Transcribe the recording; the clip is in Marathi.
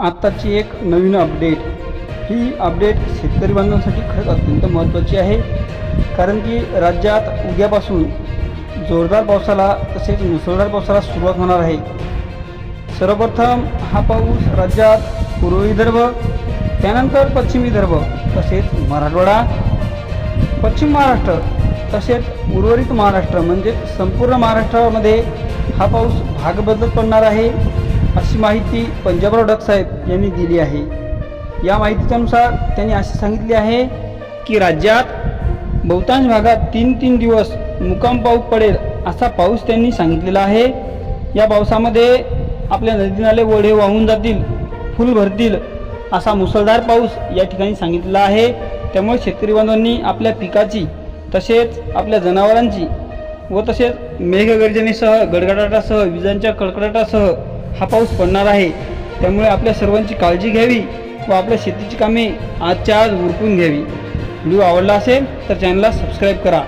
आत्ताची एक नवीन अपडेट ही अपडेट शेतकरी बांधवांसाठी खरंच अत्यंत महत्त्वाची आहे. कारण की राज्यात उद्यापासून जोरदार पावसाला तसेच मुसळधार पावसाला सुरुवात होणार आहे. सर्वप्रथम हा पाऊस राज्यात पूर्व विदर्भ त्यानंतर पश्चिम विदर्भ तसेच मराठवाडा पश्चिम महाराष्ट्र तसेच उर्वरित महाराष्ट्र म्हणजे संपूर्ण महाराष्ट्रामध्ये हा पाऊस भाग बदलत पडणार आहे. अशी माहिती पंजाबराव डक साहेब यांनी दिली आहे. या माहितीच्यानुसार त्यांनी असे सांगितले आहे की राज्यात बहुतांश भागात तीन तीन दिवस मुकाम पाऊस पडेल असा पाऊस त्यांनी सांगितलेला आहे. या पावसामध्ये आपल्या नदी नाले ओढे वाहून जातील फुल भरतील असा मुसळधार पाऊस या ठिकाणी सांगितलेला आहे. त्यामुळे शेतकरी बांधवांनी आपल्या पिकाची तसेच आपल्या जनावरांची व तसेच मेघगर्जनेसह गडगडाटासह विजांच्या कडकडाटासह हा पाऊस पडणार आहे. त्यामुळे आपल्या सर्वांची काळजी घ्यावी व आपल्या शेतीची कामे आजच्या आज उरकून घ्यावी. व्हिडिओ आवडला असेल तर चॅनलला सबस्क्राईब करा.